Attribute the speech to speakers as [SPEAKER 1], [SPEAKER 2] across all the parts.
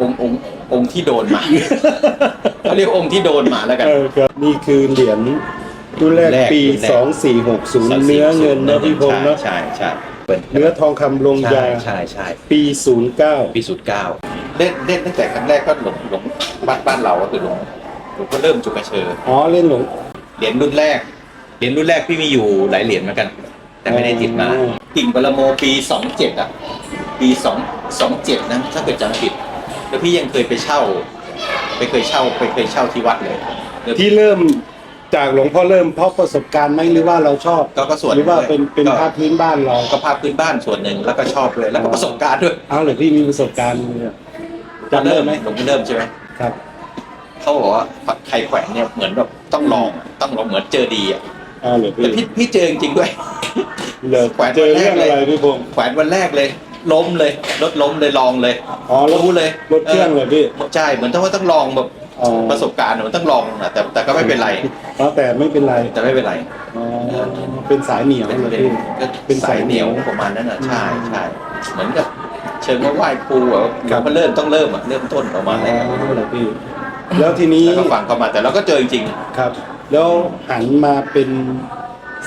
[SPEAKER 1] องค์องค์องค์ที่โดนมา เขาเรียกองค์ที่โดนมาแล้วกัน
[SPEAKER 2] เออครับนี่คือเหรียญรุ่นแรก
[SPEAKER 1] แรก
[SPEAKER 2] ปี
[SPEAKER 1] รุ่นแรก
[SPEAKER 2] สองสี่หกศูนย์เนื้อเงินนะพี่พงษ์เนาะ
[SPEAKER 1] ใช่ใช่ใช่
[SPEAKER 2] เนื้อทองคำลง
[SPEAKER 1] ใช่
[SPEAKER 2] ยา
[SPEAKER 1] ใช่ใช่
[SPEAKER 2] ปีศูนย์เก้า
[SPEAKER 1] ปีศูนย์เก้าเล่นเล่นตั้งแต่ครั้งแรกก็หลงหลงบ้านบ้านเราก็คือหลงหลงก็เริ่มจุกกระเชอ
[SPEAKER 2] อ๋อเล่นหลง
[SPEAKER 1] เหรียญรุ่นแรก เหรียญรุ่นแรกพี่มีอยู่หลายเหรียญเหมือนกัน แต่ไม่ได้ติดมา
[SPEAKER 2] อ๋อ
[SPEAKER 1] กิ่งบรโมปีสองเจ็ดอะ ปีสองสองเจ็ดนะ ถ้าเกิดจำไม่ผิด แล้วพี่ยังเคยไปเช่า ไปเคยเช่าไปเคยเช่าที่วัดเลยแล้ว
[SPEAKER 2] ที่เริ่มจากหลวงพ่อเริ่มเพราะประสบการณ์ไหมหรือว่าเราชอบ
[SPEAKER 1] ก็ก็ส่วน
[SPEAKER 2] หรือว่า
[SPEAKER 1] ด้วย
[SPEAKER 2] เป็นเป็น
[SPEAKER 1] ก็
[SPEAKER 2] ภาพพื้นบ้านเรา
[SPEAKER 1] ก็ภาพพื้นบ้านส่วนหนึ่งแล้วก็ชอบด้วยแล้วก็
[SPEAKER 2] อ๋อ
[SPEAKER 1] ประสบการณ์ด้วย
[SPEAKER 2] เอาเลยพี่มีประสบการณ์เนี่ยจำได้ไหม
[SPEAKER 1] หลวงพี่เริ่มใช่ไหม
[SPEAKER 2] ครับ
[SPEAKER 1] เขาบอกว่าใครแขวนเนี่ยเหมือนแบบต้องลองอะต้องลองเหมือนเจอดีอะ
[SPEAKER 2] เอาเลย
[SPEAKER 1] แต่
[SPEAKER 2] พี่
[SPEAKER 1] พี่พี่เจอจริงๆด้วย
[SPEAKER 2] เหลือ
[SPEAKER 1] แขวน
[SPEAKER 2] เจอเรื่อง
[SPEAKER 1] วันแรกเลย
[SPEAKER 2] อะไรพี่พงษ์
[SPEAKER 1] แขวนวันแรกเลย ล้มเลยรถล้มเลยลองเลย
[SPEAKER 2] อ๋อรถ
[SPEAKER 1] รู้เลย
[SPEAKER 2] รถเครื่องเลยพี่
[SPEAKER 1] ใช่เหมือนต้องว่าต้องลองแบบ
[SPEAKER 2] อ๋อ
[SPEAKER 1] ประสบการณ์อะมันต้องลองนะแต่แต่ก็ไม่เป็นไร
[SPEAKER 2] อ๋อแต่ไม่เป็นไร
[SPEAKER 1] แต่ไม่เป็นไร
[SPEAKER 2] อ๋อเป็นสายเหนียว
[SPEAKER 1] เป็น
[SPEAKER 2] เลย
[SPEAKER 1] เป็น
[SPEAKER 2] พี่
[SPEAKER 1] ก็
[SPEAKER 2] เป็น
[SPEAKER 1] สายเหนียวประมาณนั้นอะใช่ใช่เหมือนกับเชิงว่าไหว้ครูอะ
[SPEAKER 2] ครับ
[SPEAKER 1] มันเริ่มต้องเริ่มอะเริ่มต้นประมาณนั้น
[SPEAKER 2] อ๋อเลยพี่ แล้วทีนี้
[SPEAKER 1] แล้วก็ฟังเข้ามาแต่เราก็เจอจริง
[SPEAKER 2] ครับ แล้วหันมาเป็น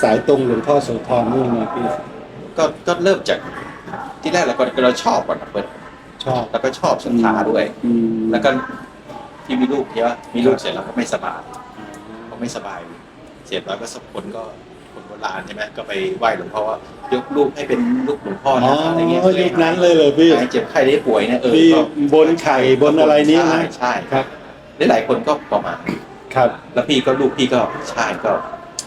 [SPEAKER 2] สายตรงหลวงพ่อโสธรนี่ไงพี่
[SPEAKER 1] ๆก็ก็เริ่มจาก ที่แรกเราก็เราชอบก่อนนะเปิด
[SPEAKER 2] ชอบ
[SPEAKER 1] แล้วก็ชอบศรัทธาด้วย
[SPEAKER 2] อืม
[SPEAKER 1] แล้วก็ที่มีลูกใช่ปะมีลูกเสร็จแล้วก็ไม่สบายพอไม่สบาย เสร็จแล้วก็สักคนก็คนโบราณใช่ไหมก็ไปไหว้หลวงพ่อว่ายกลูกให้เป็นลูกหลวงพ่อ
[SPEAKER 2] อ๋อ
[SPEAKER 1] นะอะไรเงี้ย
[SPEAKER 2] ยุคนั้นเลยเลยพี่
[SPEAKER 1] หายเจ็บไข้ได้ป่วยเนี่ยเออ
[SPEAKER 2] พี่
[SPEAKER 1] ก็
[SPEAKER 2] บนไข่บนอะไรนี้
[SPEAKER 1] ใช่
[SPEAKER 2] นะ
[SPEAKER 1] ใช่
[SPEAKER 2] ครับ
[SPEAKER 1] หลายๆคนก็ประมาณ
[SPEAKER 2] ครับ
[SPEAKER 1] แล้วพี่ก็ลูกพี่ก็ใช่ก็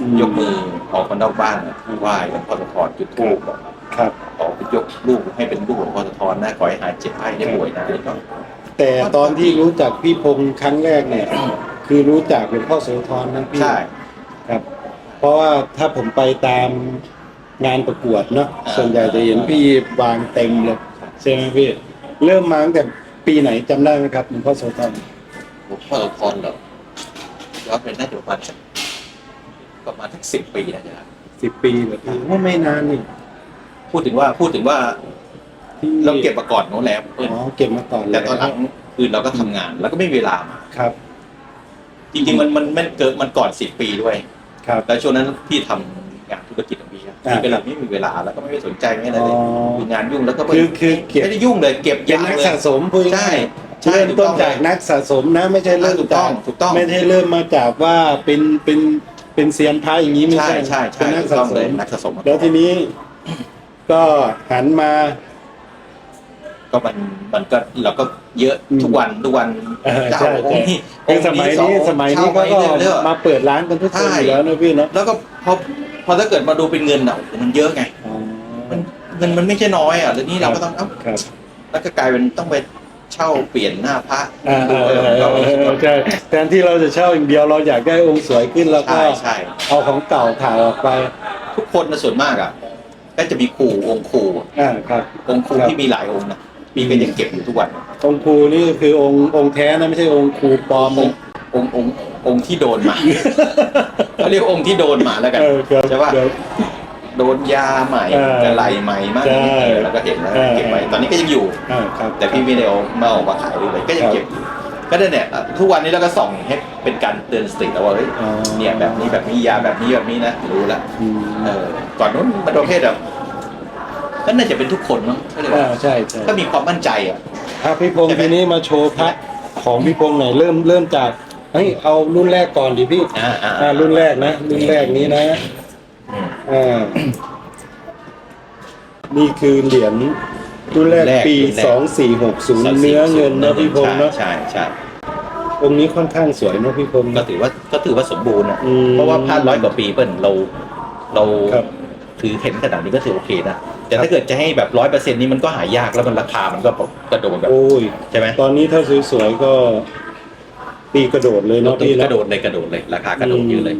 [SPEAKER 2] อื
[SPEAKER 1] ยกมือออกมานอกบ้านอะไหว้หลวงพ่อสะทอนจุดธูปบอก
[SPEAKER 2] ครับ
[SPEAKER 1] ขอยกลูกให้เป็นลูกหลวงพ่อสะทอนนะขอให้หายเจ็บไข้ได้ป่วยนะแล้วก็
[SPEAKER 2] แต่ตอนที่รู้จักพี่พงษ์ครั้งแรกเนี่ย คือรู้จักหลวงพ่อโสธรนะพี่
[SPEAKER 1] ใช่
[SPEAKER 2] ครับ เพราะว่าถ้าผมไปตามงานประกวดเนาะ
[SPEAKER 1] อ่า
[SPEAKER 2] ส่วนใหญ่จะเห็นพี่วางเต็มเลยใช่ไหมพี่เริ่มมาตั้งแต่ปีไหนจำได้ไหมครับหลวงพ่อโสธร
[SPEAKER 1] หลวงพ่อสะทอนเหรอย้อนไปน่าจะประมาณสักประมาณสักสิบปีนะจ๊ะ
[SPEAKER 2] สิบปีแบบนี้ว่าไม่นานนี่
[SPEAKER 1] พูดถึงว่าพูดถึงว่า
[SPEAKER 2] ที่
[SPEAKER 1] เราเก็บมาก่อนโน้นแล้วเปิ้ล
[SPEAKER 2] อ๋อเก็บมาก่อน
[SPEAKER 1] แต่ตอนหลังคือเราก็ทำงาน แล้วก็ไม่มีเวลามา
[SPEAKER 2] ครับ
[SPEAKER 1] จริงๆมันมันมันเกิดมันก่อนสิบปีด้วย
[SPEAKER 2] ครับ
[SPEAKER 1] แล้วช่วงนั้นพี่ทำงานธุรกิจของพี่อะ
[SPEAKER 2] อ่า
[SPEAKER 1] พี่ก็เลยไม่มีเวลาแล้วก็ไม่ได้สนใจไม่อะไร
[SPEAKER 2] อ๋อ
[SPEAKER 1] เลยคืองานยุ่งแล้วก็ไม่
[SPEAKER 2] คือคือเก็บ
[SPEAKER 1] ไม่ได้ยุ่งเลย เก็บ
[SPEAKER 2] เป็น
[SPEAKER 1] ยา
[SPEAKER 2] นัก
[SPEAKER 1] เลย
[SPEAKER 2] สะสมพูด
[SPEAKER 1] ใช่
[SPEAKER 2] ง่าย
[SPEAKER 1] ใช่
[SPEAKER 2] เริ่ม
[SPEAKER 1] ถูก
[SPEAKER 2] ต้
[SPEAKER 1] ต้
[SPEAKER 2] น
[SPEAKER 1] อง
[SPEAKER 2] จากนักสะสมนะไม่ใช่เริ่ม
[SPEAKER 1] ถูกต้
[SPEAKER 2] จา
[SPEAKER 1] อกงถูกต้อง
[SPEAKER 2] ไม่ใช่เริ่มมาจากว่าเป็นเป็นเป็นเซียนพระอย่างนี้ไม่
[SPEAKER 1] ใช่
[SPEAKER 2] ใช่
[SPEAKER 1] ใช่
[SPEAKER 2] เป็น
[SPEAKER 1] ใช่
[SPEAKER 2] นัก
[SPEAKER 1] ถูก
[SPEAKER 2] สะ
[SPEAKER 1] ต้อง
[SPEAKER 2] ส
[SPEAKER 1] เลย
[SPEAKER 2] ม
[SPEAKER 1] นักสะสม
[SPEAKER 2] แล้วทีนี้ ก็หันมา
[SPEAKER 1] ก็มันมันก็เราก็เยอะ
[SPEAKER 2] อืม
[SPEAKER 1] ทุกวันทุกวัน
[SPEAKER 2] เออ
[SPEAKER 1] เจ้า
[SPEAKER 2] ใช่
[SPEAKER 1] อง
[SPEAKER 2] ใช่
[SPEAKER 1] ค์นี้
[SPEAKER 2] คือสมัยนี้
[SPEAKER 1] องค์
[SPEAKER 2] สมัยนี้
[SPEAKER 1] เช่
[SPEAKER 2] ก็
[SPEAKER 1] ไปเรื่อยๆ
[SPEAKER 2] มาเปิดร้านกันทุกคนอยู่แล้วนะพี่เนาะ
[SPEAKER 1] แล้วก็พอพอถ้าเกิดมาดูเป็นเงินอะมันเยอะไง
[SPEAKER 2] อ๋อ
[SPEAKER 1] มันเงินมันไม่ใช่น้อยอะแล้วนี่เราก็ต้องเอ้า
[SPEAKER 2] ครับ
[SPEAKER 1] แล้วก็กลายเป็นต้องไปเช่าเปลี่ยนหน้าพระ
[SPEAKER 2] อ่า
[SPEAKER 1] ดู
[SPEAKER 2] เออ
[SPEAKER 1] เออ
[SPEAKER 2] เออเออใช่แทนที่เราจะเช่าอย่างเดียวเราอยากได้องค์สวยขึ้นแล้วก็
[SPEAKER 1] ใช่ใช่
[SPEAKER 2] เอาของเก่าถ่ายออกไป
[SPEAKER 1] ทุกคนนะส่วนมากอะ ก็จะมีครูองค์ครู
[SPEAKER 2] อ่าครับ
[SPEAKER 1] องค์ครู
[SPEAKER 2] ครับ
[SPEAKER 1] ที่มีหลายองค์นะมีก็ยังเก็บอยู่ทุกวัน
[SPEAKER 2] องค์ครูนี่ก็คือองค์องค์แท้นะไม่ใช่องค์ครูปลอม
[SPEAKER 1] อง
[SPEAKER 2] นะ
[SPEAKER 1] ค์องค์องค์องค์ที่โดนมาเขาเรียกองค์ที่โดนมาแล้วกัน
[SPEAKER 2] เออครับ
[SPEAKER 1] ใช่ปะ
[SPEAKER 2] เดี๋ยว
[SPEAKER 1] โดนยาใหม่
[SPEAKER 2] เออ
[SPEAKER 1] กระไหลใหม่มาก
[SPEAKER 2] ใช่
[SPEAKER 1] เออแล้วก็เห็นแล้ว
[SPEAKER 2] เออ
[SPEAKER 1] เก็บไว้ตอนนี้ก็ยังอยู่
[SPEAKER 2] อ่าครับ
[SPEAKER 1] แต่พี่ไม่ได้เอามาออกมาขายเลยก็ยังเก็บอยู่ ก็ได้เนี่ยทุกวันนี้เราก็ส่องให้เป็นการเตือนสติแล้วว่าเฮ้ย
[SPEAKER 2] อ๋อ
[SPEAKER 1] เนี่ยแบบนี้แบบนี้ยาแบบนี้แบบนี้นะรู้ละ
[SPEAKER 2] อืม
[SPEAKER 1] เออก่อนนู้นมันประเภทแบบก็น่าจะเป็นทุกคนมั้งก็เลย
[SPEAKER 2] อ่า
[SPEAKER 1] ว่า
[SPEAKER 2] ใช่ใช่
[SPEAKER 1] ก็มีความมั่นใจอะ
[SPEAKER 2] อะพี่พงศ์
[SPEAKER 1] ใช่ไหม
[SPEAKER 2] ทีนี้มาโชว์พระของพี่พงศ์หน่อยเริ่มเริ่มจากเฮ้ยเอารุ่นแรกก่อนดิพี่
[SPEAKER 1] อ่าอ่า
[SPEAKER 2] อ่ารุ่นแรกนะรุ่นแรกนี้นะ
[SPEAKER 1] อืม
[SPEAKER 2] อ่า นี่คือเหรียญ รุ่นแรก
[SPEAKER 1] แรก
[SPEAKER 2] ปี
[SPEAKER 1] รุ่นแรก
[SPEAKER 2] สองสี่หกศูนย์เนื้อเงินนะพี่พงศ์เนาะ
[SPEAKER 1] ใช่ใช่
[SPEAKER 2] องค์นี้ค่อนข้างสวยเนาะพี่พงศ์
[SPEAKER 1] ก็ถือว่าก็ถือว่าสมบูรณ์นะ
[SPEAKER 2] อืม
[SPEAKER 1] เพราะว่าพลาดร้อยกว่าปีเปิ้ลเราเรา
[SPEAKER 2] ครับ
[SPEAKER 1] ถือเห็นขนาดนี้ก็ถือโอเคนะแต่ถ้าเกิดจะให้แบบร้อยเปอร์เซ็นต์นี้มันก็หายากแล้วมันราคามันก็กระโดดแบบ
[SPEAKER 2] โอ้ย
[SPEAKER 1] ใช่ไหม
[SPEAKER 2] ตอนนี้ถ้าสวยๆก็ตีกระโดดเลยเนาะพี่
[SPEAKER 1] ก
[SPEAKER 2] เนาะ
[SPEAKER 1] ระโดดเลยกระโดดเลยราคากระโดด
[SPEAKER 2] อืม
[SPEAKER 1] เยอะเลย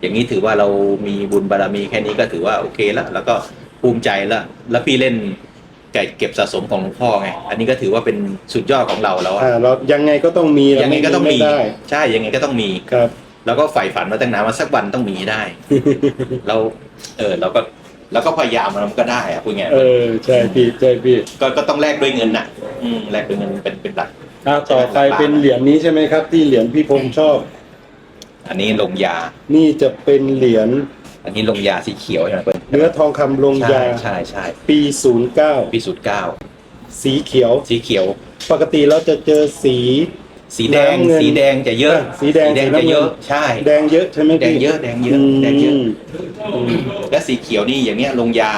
[SPEAKER 1] อย่างนี้ถือว่าเรามีบุญบารมีแค่นี้ก็ถือว่าโอเคแล้วแล้วก็ภูมิใจแล้วแล้วพี่เล่นไก่ เก็บสะสมของหลวงพ่อไงอันนี้ก็ถือว่าเป็นสุดยอดของเราแล้วอะ
[SPEAKER 2] อ่าเรายังไงก็ต้องมี
[SPEAKER 1] ยังไงก็ต้องมี
[SPEAKER 2] ไได้
[SPEAKER 1] ใช่ยังไงก็ต้องมี
[SPEAKER 2] ครับ
[SPEAKER 1] แล้วก็ใฝ่ฝันมาตั้งนานว่าสักวันต้องมีให้ได้ เราเออเราก็เราก็พยายามมันก็ได้อะพูดไงายๆ
[SPEAKER 2] เออใช่พี่ใช่พี่
[SPEAKER 1] ก็ก็ต้องแลกด้วยเงินน่ะ อืมแลกด้วยเงินเป็นเป็นหลัก
[SPEAKER 2] อ่าต่อไปเป็นเหรียญนี้ใช่ไหมครับ ที่เหรียญพี่พงษ์ชอบ
[SPEAKER 1] อันนี้ลงยา
[SPEAKER 2] นี่จะเป็นเหรียญ
[SPEAKER 1] อันนี้ลงยาสีเขียวใช่ไหมเปิ้ล
[SPEAKER 2] เนื้อทองคำลง
[SPEAKER 1] ใช่
[SPEAKER 2] ยา
[SPEAKER 1] ใช่ใช่
[SPEAKER 2] ปี09
[SPEAKER 1] ปีสุดเก้า
[SPEAKER 2] สีเขียว
[SPEAKER 1] สีเขียว
[SPEAKER 2] ปกติเราจะเจอสี
[SPEAKER 1] สีแดง
[SPEAKER 2] น้ำเงิน
[SPEAKER 1] สีแดงจะเยอะ
[SPEAKER 2] สีแดง
[SPEAKER 1] จะ
[SPEAKER 2] สีน้ำเงิน
[SPEAKER 1] เยอะใช่
[SPEAKER 2] แดงเยอะใช่ไหม
[SPEAKER 1] แด
[SPEAKER 2] พี่
[SPEAKER 1] งเยอะแดงเยอะแดงเยอะ
[SPEAKER 2] มอืม
[SPEAKER 1] และสีเขียวนี่อย่างเงี้ยลงยา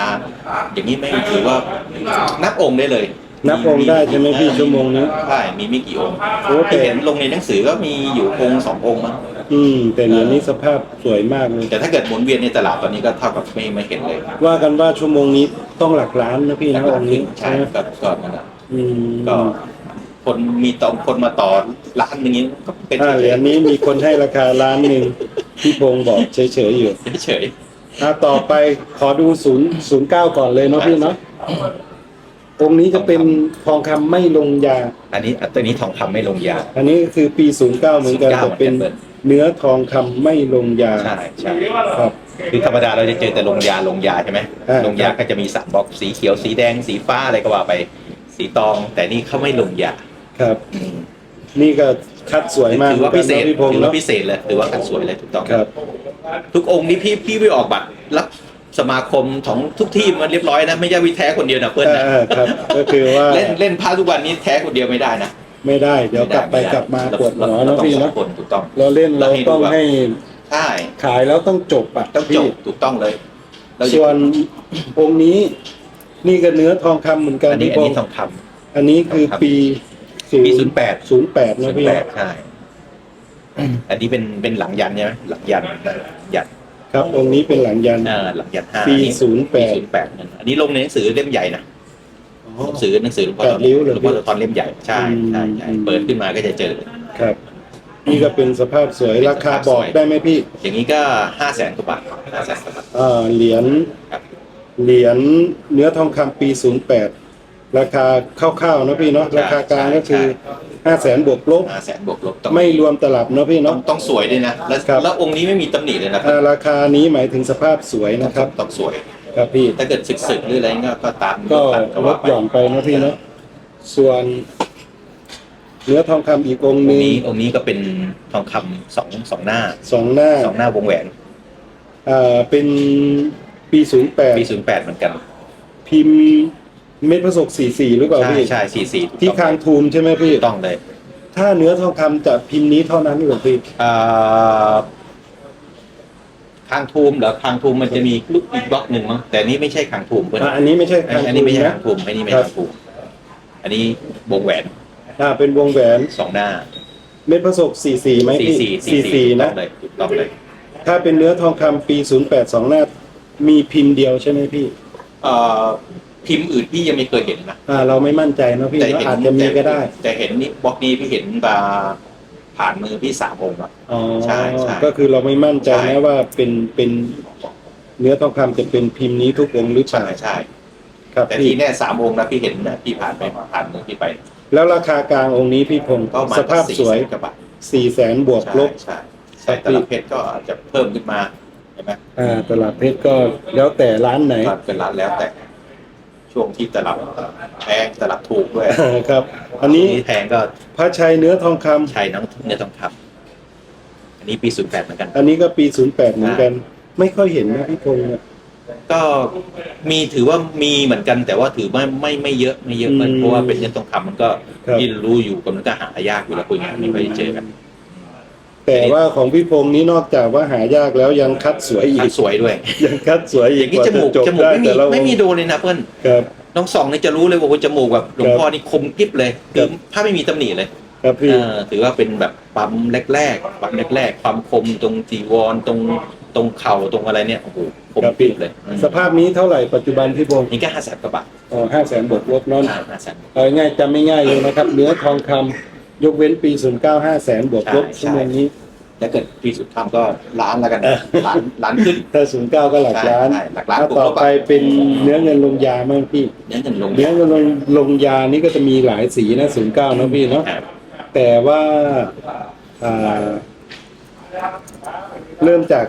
[SPEAKER 1] อย่างนี้ไม่ถือว่านับองค์ได้เลย
[SPEAKER 2] นับองค์ได้ใช่ไหมพี่ชั่วโมงนี้
[SPEAKER 1] ใช่มีไม่กี่องค์
[SPEAKER 2] โอ้แต่
[SPEAKER 1] ที่เห็นลงในหนังสือก็มีอยู่องค์สององค์มั้ง
[SPEAKER 2] อืมแต่เหรียญนี้สภาพสวยมากเลย
[SPEAKER 1] แต่ถ้าเกิดหมุนเวียนในตลาดตอนนี้ก็เท่ากับไม่ไม่เห็นเลย
[SPEAKER 2] ว่ากันว่าชั่วโมงนี้ต้องหลักล้านนะพี่นะองค์นี้
[SPEAKER 1] ใช่
[SPEAKER 2] ใช่ไหม
[SPEAKER 1] ก็ก็นั่นแหละ
[SPEAKER 2] อืม
[SPEAKER 1] ก็คนมีต่อคนมาต่อร้านอย่างนี้ก็เป็น
[SPEAKER 2] อ่าเหรียญนี้มีคนให้ราคาล้านหนึ่งพี่พงษ์บอกเฉยๆอยู่
[SPEAKER 1] เฉย
[SPEAKER 2] อ่าต่อไปขอดูศูนย์ศูนย์เก้าก่อนเลยเนาะพี่เนาะองค์นี้จะเป็นทองคำไม่ลงยา
[SPEAKER 1] ๆอันนี้ตัวนี้ทองคำไม่ลงยา
[SPEAKER 2] อันนี้ก็คือปี09เหมือนกัน
[SPEAKER 1] 09
[SPEAKER 2] แต่เป็น
[SPEAKER 1] เหมือนกัน
[SPEAKER 2] เนื้อทองคำไม่ลงยา
[SPEAKER 1] ใช่ใช่
[SPEAKER 2] ครับ
[SPEAKER 1] คือธรรมดาเราจะเจอแต่ลงยาลงยาใช่ไหม
[SPEAKER 2] อ่า
[SPEAKER 1] ลงยาก็จะมีสามบล็อกสีเขียวสีแดงสีฟ้าอะไรก็ว่าไปสีตอง แต่นี่เขาไม่ลงยา
[SPEAKER 2] ครับ นี่ก็คัดสวยมาก
[SPEAKER 1] ถือว่าพิเศษ
[SPEAKER 2] หมือนกันนะพี่พง
[SPEAKER 1] ถื
[SPEAKER 2] ษ์
[SPEAKER 1] อว่า
[SPEAKER 2] เนาะ
[SPEAKER 1] พิเศษเลยถือว่าคันสวยเลยถูกต้อง
[SPEAKER 2] ครับ
[SPEAKER 1] ทุกองค์นี่พี่พี่ไปออกบัตรรับสมาคมของทุกที่มันเรียบร้อยนะ ไม่ใช่วิแท้คนเดียวนะเพื่อนนะ
[SPEAKER 2] อ่าครับก็คือว่า
[SPEAKER 1] เล่นเล่นพาทุกวันนี้แท้คนเดียวไม่ได้นะ
[SPEAKER 2] ไม่ได้ เดี๋ยวกลับไป
[SPEAKER 1] ม่ด้
[SPEAKER 2] กลับมา
[SPEAKER 1] เร
[SPEAKER 2] ปวดหัว
[SPEAKER 1] เรา
[SPEAKER 2] เนาะ
[SPEAKER 1] ต้อง
[SPEAKER 2] พี่
[SPEAKER 1] สอ
[SPEAKER 2] เนาะ
[SPEAKER 1] งคนถูกต้อง
[SPEAKER 2] เราเล่นเรา
[SPEAKER 1] เราให้ดู
[SPEAKER 2] ต้อง
[SPEAKER 1] ว่า
[SPEAKER 2] ให้
[SPEAKER 1] ใช่
[SPEAKER 2] ขายแล้วต้องจบอะ
[SPEAKER 1] ต้องจ
[SPEAKER 2] พี่
[SPEAKER 1] บถูกต้องเลยเราจะ
[SPEAKER 2] ส่วนองค์นี้ นี่ก็เนื้อทองคำเหมือนกัน
[SPEAKER 1] อันนี้
[SPEAKER 2] พี่
[SPEAKER 1] อัน
[SPEAKER 2] พง
[SPEAKER 1] นี้
[SPEAKER 2] ษ์
[SPEAKER 1] ทองค
[SPEAKER 2] อันนี้คือปีำ
[SPEAKER 1] ปีศูนย์แปด
[SPEAKER 2] ศูนย์แปด
[SPEAKER 1] ศู
[SPEAKER 2] นะ
[SPEAKER 1] นย์
[SPEAKER 2] พี่
[SPEAKER 1] แปดใช่อันนี้เป็นเป็นหลังยันใช่ไหมหลังยันยัน
[SPEAKER 2] ครับองค์นี้เป็นหลังยัน
[SPEAKER 1] อ่าหลังยันห้า
[SPEAKER 2] ปี
[SPEAKER 1] อันนี้
[SPEAKER 2] ศูนย์แปด
[SPEAKER 1] ปีศูนย์แปดนั่นอันนี้ลงในหนังสือเล่มใหญ่นะ
[SPEAKER 2] อ๋อ
[SPEAKER 1] หนังสือหนังสือหลวงพ่อ
[SPEAKER 2] แปดริ้วเลย
[SPEAKER 1] หลวงพ่อตอนเล่มใหญ่ใช่ใช่ใช่
[SPEAKER 2] อืม
[SPEAKER 1] เปิดขึ้นมาก็จะเจอ
[SPEAKER 2] ครับ นี่ก็เป็นสภาพสวย
[SPEAKER 1] เป็น
[SPEAKER 2] ราคา
[SPEAKER 1] สภาพ
[SPEAKER 2] บอก
[SPEAKER 1] สวย
[SPEAKER 2] ได้ไหมพี่
[SPEAKER 1] อย่างนี้ก็ห้าแสนกว่าบาทห้าแสนกว่าบาท
[SPEAKER 2] อ่าเหรียญ
[SPEAKER 1] ครับ
[SPEAKER 2] เหรียญเนื้อทองคำปี 08 ราคาคร่าวๆนะพี่เนาะราคากลางก็คือ5แสนบวกลบ
[SPEAKER 1] ห้าแสนบวกลบต้อง
[SPEAKER 2] ไม่รวมตลับเนาะพี่
[SPEAKER 1] ต้อง
[SPEAKER 2] เนาะ
[SPEAKER 1] ต้องสวยด้วยนะแล้ว
[SPEAKER 2] ครับ
[SPEAKER 1] แล้วองค์นี้ไม่มีตำหนิเลยนะ
[SPEAKER 2] อ่าราคานี้หมายถึงสภาพสวยนะครับ
[SPEAKER 1] ต้องสวย
[SPEAKER 2] ครับพี่
[SPEAKER 1] ถ้าเกิดสึกๆหรืออะไรเงี้ยก็ตาม
[SPEAKER 2] ก็
[SPEAKER 1] ตัดก็
[SPEAKER 2] ล
[SPEAKER 1] ว่า
[SPEAKER 2] ด
[SPEAKER 1] ไป
[SPEAKER 2] หย่อนไปนะพี่เนาะส่วนเนื้อทองคำอีกองค์
[SPEAKER 1] อง
[SPEAKER 2] หนึ
[SPEAKER 1] ค์
[SPEAKER 2] ง
[SPEAKER 1] นี้องค์นี้ก็เป็นทองคำสองสองหน้า
[SPEAKER 2] สองหน้า
[SPEAKER 1] สองหน้าวงแหวน
[SPEAKER 2] อ่าเป็นปี
[SPEAKER 1] ปี
[SPEAKER 2] 08
[SPEAKER 1] ศูนย์แปดเหมือนกัน
[SPEAKER 2] พิมพ์เม็ดผสก44หรือเปล่า
[SPEAKER 1] ใช่
[SPEAKER 2] พี่
[SPEAKER 1] ใช่สี่สี่
[SPEAKER 2] ที่คางทูมใช่ไหมพี่
[SPEAKER 1] ถูกต้องเลย
[SPEAKER 2] ถ้าเนื้อทองคำจะพิมพ์นี้เท่านั้นเหรอพี่
[SPEAKER 1] อ่า คางทูมเหรอคางทูมมันจะมีลูกอีกบล็อกหนึ่งมั้งแต่อันนี้ไม่ใช่คางทูมเพื่อน
[SPEAKER 2] อะอันนี้ไม่ใช่
[SPEAKER 1] อัน
[SPEAKER 2] คาง
[SPEAKER 1] อัน
[SPEAKER 2] ทู
[SPEAKER 1] นี้
[SPEAKER 2] ม
[SPEAKER 1] ไม่ใช่
[SPEAKER 2] นะ
[SPEAKER 1] คางทูมอันนี้ไม่
[SPEAKER 2] ครั
[SPEAKER 1] ใช่
[SPEAKER 2] บ
[SPEAKER 1] คางทูมอันนี้วงแหวน
[SPEAKER 2] อ่าเป็นวงแหวน
[SPEAKER 1] สองหน้า
[SPEAKER 2] เม็ดผสก44ไหม
[SPEAKER 1] สี่
[SPEAKER 2] พี่
[SPEAKER 1] สี่สี่
[SPEAKER 2] 44
[SPEAKER 1] ถูกต้
[SPEAKER 2] นะ
[SPEAKER 1] องเลยถูกต้องเลย
[SPEAKER 2] ถ้าเป็นเนื้อทองคำปี08 2หน้า มีพิมพ์เดียวใช่ไหมพี่
[SPEAKER 1] เอ่อพิมพ์อื่นพี่ยังไม่เคยเห็นนะ
[SPEAKER 2] อ่าเราไม่มั่นใจนะพี่
[SPEAKER 1] แต่
[SPEAKER 2] เนอะ
[SPEAKER 1] เห็น
[SPEAKER 2] อาจจะมีก็ได้
[SPEAKER 1] แต่เห็นนี่บล็อกนี้พี่เห็นมา ผ่านมือพี่สามองค์อะ
[SPEAKER 2] อ๋อ
[SPEAKER 1] ใช่ใช่
[SPEAKER 2] ก็คือเราไม่มั่นใจ
[SPEAKER 1] ใช่
[SPEAKER 2] นะว่าเป็นเป็นเนื้อทองคำจะเป็นพิมพ์นี้ทุกองค์หรือเป
[SPEAKER 1] ใช่
[SPEAKER 2] ล่า
[SPEAKER 1] ใช่
[SPEAKER 2] ครับ
[SPEAKER 1] แต่
[SPEAKER 2] พี่
[SPEAKER 1] ที่แน่สามองค์นะพี่เห็นนะพี่ผ่านไปผ่านมือพี่ไป
[SPEAKER 2] แล้วราคากลางองค์นี้พี่พงศ์
[SPEAKER 1] ก็มา
[SPEAKER 2] สภาพสวย
[SPEAKER 1] กระบะ
[SPEAKER 2] 4แสนบวกลบ
[SPEAKER 1] ใช่ใช่แต่ละเพชรก็อาจจะเพิ่มขึ้นมาใช่ไหม
[SPEAKER 2] อ่าตลาดเพชรก็แล้วแต่ร้านไหน
[SPEAKER 1] ก็เป็นร้านแล้วแต่ ช่วงที่ตลับแพงตลับถูกด้วย
[SPEAKER 2] ครับ อันนี้
[SPEAKER 1] นี่แพงก็
[SPEAKER 2] พระชัยเนื้อทองคำ
[SPEAKER 1] ใช้น้ำเนื้อทองคำอันนี้ปีศูนย์แปดเหมือนกัน
[SPEAKER 2] อันนี้ก็ปี 08 เหมือนกัน ไม่ค่อยเห็นนะพี่พงศ์เนี่ย
[SPEAKER 1] ก็มีถือว่ามีเหมือนกันแต่ว่าถือว่าไม่ไม่เยอะไม่เยอะมัน
[SPEAKER 2] อืม
[SPEAKER 1] เพราะว่าเป็นเนื้อทองคำมันก็
[SPEAKER 2] ครับ
[SPEAKER 1] ที่รู้อยู่กันมันก็หายากอยู่แล้วคุยงานไม่ค่อยได้เจอกัน
[SPEAKER 2] แต่ว่าของพี่พงศ์นี้นอกจากว่าหายากแล้วยังคัดสวยอี
[SPEAKER 1] คั
[SPEAKER 2] ก
[SPEAKER 1] ดสวยด้วย
[SPEAKER 2] ยังคัดสวย
[SPEAKER 1] อ
[SPEAKER 2] อีก
[SPEAKER 1] ย่างนี้
[SPEAKER 2] กว่า
[SPEAKER 1] จมูก
[SPEAKER 2] จะ
[SPEAKER 1] จมูก
[SPEAKER 2] ได้
[SPEAKER 1] ไม่มี
[SPEAKER 2] แต่ละ
[SPEAKER 1] ไม่มี
[SPEAKER 2] องค์
[SPEAKER 1] โดนเลยนะเพื่อน
[SPEAKER 2] ครับ
[SPEAKER 1] น้องสองนี่จะรู้เลยว่าจมูกแบบหลวง
[SPEAKER 2] ครับ
[SPEAKER 1] พ่อนี่คมกริบเลยคือถ้าไม่มีตำหนิเลย
[SPEAKER 2] ครับพี่
[SPEAKER 1] เออถือว่าเป็นแบบปั๊มแรกๆปั๊มแรกๆ ความคมตรงจีวรตรงตรงเข่าตรงอะไรเนี่ยโอ้โหคม
[SPEAKER 2] ครับ
[SPEAKER 1] กริ
[SPEAKER 2] พี่
[SPEAKER 1] บเลยอืม
[SPEAKER 2] สภาพนี้เท่าไหร่ปัจจุบันพี่พงศ์
[SPEAKER 1] นี่ก็ห้าแสนกว่าบาท
[SPEAKER 2] อ๋อห้าแสนบวกลบเนอน
[SPEAKER 1] ห้าแสน
[SPEAKER 2] เอาง่ายๆจำไม่ง่ายเลยนะครับเนื้อทองคำ ยกเว้นปี 09 5 แสนบวกลบ
[SPEAKER 1] ใช่
[SPEAKER 2] ชั่วโมงนี้
[SPEAKER 1] ถ้าเกิดปีสุดท้ายก็ล้านแล้วกัน
[SPEAKER 2] เออ
[SPEAKER 1] ล้านล้านขึ้น
[SPEAKER 2] ถ้า 09 ก็หลักล้าน
[SPEAKER 1] ใช่ใช่หลักล้าน
[SPEAKER 2] ถ้า
[SPEAKER 1] บวกลบ
[SPEAKER 2] ต่อไปเป็นเนื้อเงินลงยามั้งพี่
[SPEAKER 1] เนื้อเงินลง
[SPEAKER 2] เนื้อเงินลงลงยานี่ก็จะมีหลายสีนะ 09 นะพี่เนาะ
[SPEAKER 1] ครับ
[SPEAKER 2] แต่ว่าอ่า เริ่มจาก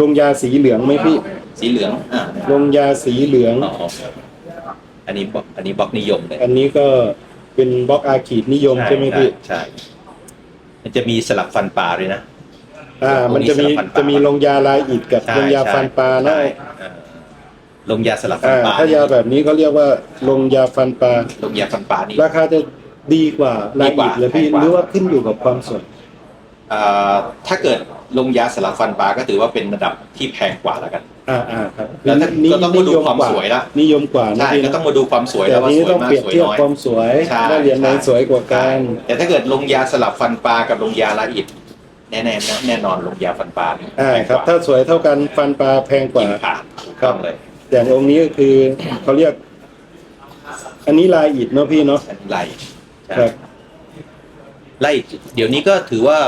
[SPEAKER 2] ลงยาสีเหลืองไหมพี่
[SPEAKER 1] สีเหลืองอ่า
[SPEAKER 2] ลงยาสีเหลือง
[SPEAKER 1] อ๋ออันนี้บล็อกอันนี้บล็อกนิยมเลย
[SPEAKER 2] อันนี้ก็ เป็นบล็อกอาขีดนิยมใช่ไหมพี่
[SPEAKER 1] ใช่ มันจะมีสลับฟันปลาด้วยนะ
[SPEAKER 2] อ่า มันจะมี
[SPEAKER 1] พวกนี้สลับฟันปลา
[SPEAKER 2] จะมีลงยาลายอิดกับ
[SPEAKER 1] ใช่
[SPEAKER 2] ลงยาฟันปลานะ
[SPEAKER 1] ใช่เออลงยาสลับฟัน
[SPEAKER 2] อ่า
[SPEAKER 1] ปลา
[SPEAKER 2] ถ้ายาแบบนี้เขาเรียกว่าลงยาฟันปลา
[SPEAKER 1] ลงยาฟันปลานี่
[SPEAKER 2] ราคาจะดีกว่าลาย
[SPEAKER 1] ดีก
[SPEAKER 2] อิ
[SPEAKER 1] ว่า
[SPEAKER 2] ดเลยพี่
[SPEAKER 1] แพงกว่า
[SPEAKER 2] หรือว่าขึ้นอยู่กับความสด
[SPEAKER 1] เอ่อถ้าเกิดลงยาสลับฟันปลาก็ถือว่าเป็นระดับที่แพงกว่าแล้วกัน
[SPEAKER 2] อ่าอ่าครับ
[SPEAKER 1] แล้วถ้าก็ต้องมาดูความสวยละ
[SPEAKER 2] นิยมกว่านะ
[SPEAKER 1] ใช่
[SPEAKER 2] พี่
[SPEAKER 1] ก็
[SPEAKER 2] นะ
[SPEAKER 1] ต้องมาดูความสวย
[SPEAKER 2] แต่
[SPEAKER 1] แล้วว่า
[SPEAKER 2] ที
[SPEAKER 1] ส
[SPEAKER 2] นี้
[SPEAKER 1] วย
[SPEAKER 2] ต้อง
[SPEAKER 1] มาก
[SPEAKER 2] เปรียบ
[SPEAKER 1] สวย
[SPEAKER 2] เทียบ
[SPEAKER 1] น้อย
[SPEAKER 2] ความสวย
[SPEAKER 1] ใช่
[SPEAKER 2] ว่าเหรียญไหน
[SPEAKER 1] ใช่
[SPEAKER 2] สวยกว่ากัน
[SPEAKER 1] แต่ถ้าเกิดลงยาสลับฟันปลากับลงยาละอิดแน่ๆนะแน่นอนลงยาฟันปลานี่
[SPEAKER 2] อ่า
[SPEAKER 1] แพง
[SPEAKER 2] ครับ
[SPEAKER 1] กว่า
[SPEAKER 2] ถ้าสวยเท่ากันฟันปลาแพงกว่า
[SPEAKER 1] กินผ่านถูกต้องเลย
[SPEAKER 2] อย่างองค์นี้ก็คือเขาเรียก อันนี้ลายอิดเนาะพี่เนาะ
[SPEAKER 1] อันนี้ไล่ใช่
[SPEAKER 2] ครับ
[SPEAKER 1] ไล่เดี๋ยวนี้ก็ถือว่า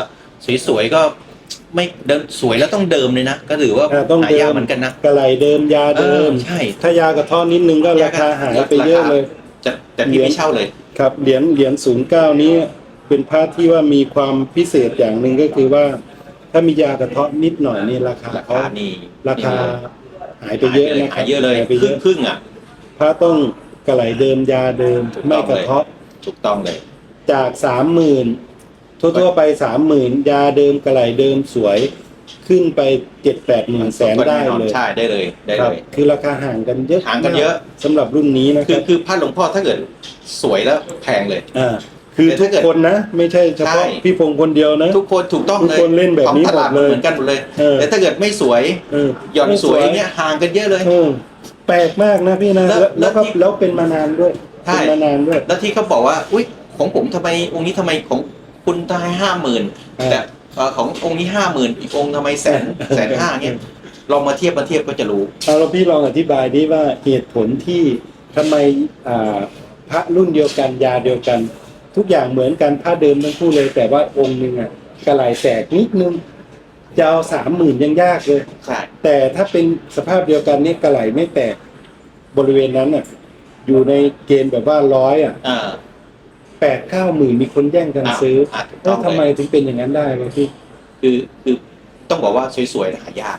[SPEAKER 1] สวยๆก็ ไม่เดิมสวยแล้วต้องเดิมเลยนะ ก็ถือว่า
[SPEAKER 2] อ่าต้อง
[SPEAKER 1] หา
[SPEAKER 2] เดิ
[SPEAKER 1] ยาก
[SPEAKER 2] ม
[SPEAKER 1] เหมือนกันนะ
[SPEAKER 2] กระไหลเดิมยาเดิม
[SPEAKER 1] ออใช่
[SPEAKER 2] ถ้ายากระท้อนนิดนึงก็ราคาหายไปเยอะเลย
[SPEAKER 1] จะแต่พี่ไม่เช่าเลย
[SPEAKER 2] ครับเหรียญเหรียญศูนย์เก้านี้เป็นพระที่ว่ามีความพิเศษอย่างหนึ่งก็คือว่า ถ้ามียากระเทาะนิดหน่อยนี่ราคา
[SPEAKER 1] รา
[SPEAKER 2] เขา
[SPEAKER 1] คานี่
[SPEAKER 2] ราคาหายไปเยอะนะค
[SPEAKER 1] หา
[SPEAKER 2] รับ
[SPEAKER 1] ยเยอะเลย
[SPEAKER 2] หายไป
[SPEAKER 1] ค
[SPEAKER 2] เย
[SPEAKER 1] รึ่ง
[SPEAKER 2] อะ
[SPEAKER 1] ครึ่งๆอะ
[SPEAKER 2] พระต้องกระไหลเดิมยาเดิม
[SPEAKER 1] ถูกต้อง
[SPEAKER 2] ไม่กระเทาะ
[SPEAKER 1] ถูกต้องเลย
[SPEAKER 2] จากสามหมื่น ทั่วๆไปสามหมื่นยาเดิมกระไหลเดิมสวย ขึ้นไปเจ็ดแปดหมื่นแสนได้เลย
[SPEAKER 1] ใช่ได้เลยได้
[SPEAKER 2] ครั
[SPEAKER 1] เล
[SPEAKER 2] บ
[SPEAKER 1] ย
[SPEAKER 2] คือราคาห่างกันเยอะ
[SPEAKER 1] ห่างกันเยอะ
[SPEAKER 2] สำหรับรุ่นนี้นะค
[SPEAKER 1] คือ
[SPEAKER 2] รับ
[SPEAKER 1] คือพระหลวงพ่อถ้าเกิดสวยแล้วแพงเลย
[SPEAKER 2] อ่าคือ
[SPEAKER 1] แต่
[SPEAKER 2] ทุ
[SPEAKER 1] ถ้ากเกิด
[SPEAKER 2] คนนะ ไม่ใช่เฉพาะ
[SPEAKER 1] ใช่
[SPEAKER 2] พี่พงษ์คนเดียวนะ
[SPEAKER 1] ทุกคนถูกต้องเลย
[SPEAKER 2] ทุกคนเล่นแบบนี้
[SPEAKER 1] ท้องตลาด
[SPEAKER 2] หมดเลย
[SPEAKER 1] เหมือนกันหมดเลย
[SPEAKER 2] เออ
[SPEAKER 1] แต่ถ้าเกิดไม่สวย
[SPEAKER 2] เออ
[SPEAKER 1] หย่อน
[SPEAKER 2] ไม่
[SPEAKER 1] สวยเนี่ยห่างกันเยอะเลย
[SPEAKER 2] เออแปลกมากนะพี่นะ
[SPEAKER 1] แล้ว
[SPEAKER 2] แล้วแล้วก็
[SPEAKER 1] แล้วที่
[SPEAKER 2] แล้วเป็นมานานด้วย
[SPEAKER 1] ใช่
[SPEAKER 2] เป็นมานานด้วย
[SPEAKER 1] แล้วที่เขาบอกว่า อุ้ยของผมทำไมองค์นี้ทำไมของ คุณตายห้าหมื่น
[SPEAKER 2] เออ
[SPEAKER 1] แต่เอ่อขององค์นี้ห้าหมื่นอีกองค์ทำไมแสนแสนห้าเนี่ยลองมาเทียบมาเทียบก็จะรู้
[SPEAKER 2] เอาแล้วพี่ลองอธิบายดิว่าเหตุผลที่ทำไมอ่าพระรุ่นเดียวกันยาเดียวกัน ทุกอย่างเหมือนกันพระเดิมทั้งคู่เลย แต่ว่าองค์หนึ่งอะกระไหลแตกนิดนึงจะเอาสามหมื่นยังยากเลย
[SPEAKER 1] ใช่
[SPEAKER 2] แต่ถ้าเป็นสภาพเดียวกันเนี่ยกระไหลไม่แตกบริเวณนั้นอะอยู่ในเกณฑ์แบบว่าร้อยอะ
[SPEAKER 1] อ่า
[SPEAKER 2] แปดเก้าหมื่นมีคนแย่งกันซื้อ
[SPEAKER 1] อ่าถูกต้
[SPEAKER 2] แล้
[SPEAKER 1] อ
[SPEAKER 2] ว
[SPEAKER 1] ง
[SPEAKER 2] ทำไม
[SPEAKER 1] เลย
[SPEAKER 2] ถึงเป็นอย่างนั้นได้เลยพี่
[SPEAKER 1] คือคือต้องบอกว่าสวยๆหายาก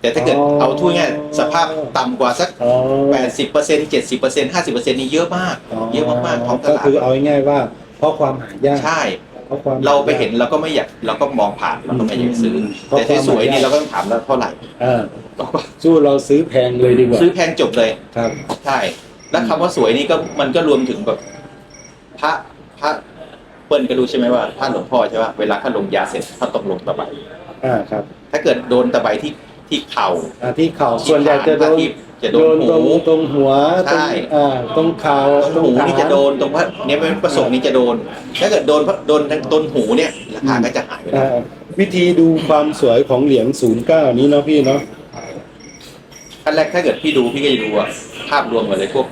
[SPEAKER 1] แต่ถ้าเกิด
[SPEAKER 2] อ๋อ
[SPEAKER 1] เอาทุ่ง่ายๆสภาพต่ำกว่าสัก
[SPEAKER 2] อ๋อ
[SPEAKER 1] แปดสิบเปอร์เซ็นต์เจ็ดสิบเปอร์เซ็นต์ห้าสิบเปอร์เซ็นต์นี่เยอะมาก เยอะมากๆท้องต
[SPEAKER 2] ก็
[SPEAKER 1] ลาด
[SPEAKER 2] คือเอาง่ายๆว่า เพราะความหายาก
[SPEAKER 1] ใช่
[SPEAKER 2] เพราะความ
[SPEAKER 1] เราไปเห็นเราก็ไม่อยากเราก็มองผ่านเราก็ไม่อยากซื้อ
[SPEAKER 2] เพราะ
[SPEAKER 1] แต่ที่สวยนี่เราก็ต้องถามแล้วเท่าไหร่
[SPEAKER 2] อ่า
[SPEAKER 1] เราก็
[SPEAKER 2] สู้เราซื้อแพงเลยดีกว่า
[SPEAKER 1] ซื้อแพงจบเลย
[SPEAKER 2] ครับ
[SPEAKER 1] ใช่ แล้วคำว่าสวยนี่ก็มันก็รวมถึงแบบ พระพระเปิ้ลก็รู้ใช่ไหมว่าพระหลวงพ่อใช่ป่ะเวลาเขาลงยาเสร็จเขาต้องลงตะไบ
[SPEAKER 2] อ่าครับ
[SPEAKER 1] ถ้าเกิดโดนตะไบที่ที่เข่า
[SPEAKER 2] อ่าที่เข่า
[SPEAKER 1] ที่
[SPEAKER 2] ส่วนใหญ่จะโดน
[SPEAKER 1] ที่จะโด
[SPEAKER 2] โด
[SPEAKER 1] น
[SPEAKER 2] น
[SPEAKER 1] หู
[SPEAKER 2] ตรงตรงหัวตรง
[SPEAKER 1] ใช่
[SPEAKER 2] อ่าตรงเข่า
[SPEAKER 1] ตรงหู
[SPEAKER 2] ขา
[SPEAKER 1] นี่จะโดนตรงพระเนี่ยเป็นประสงค์นี่จะโดน ถ้าเกิดโดนโดนต้นหูเนี่ยราคาก็จะหายไปแล้ว
[SPEAKER 2] อ่าวิธีดูความสวยของเหรียญศูนย์เก้านี้เนาะพี่เนาะ
[SPEAKER 1] ขั้นแรกถ้าเกิดพี่ดูพี่ก็จะดูอะภาพรวมกันเลยพวก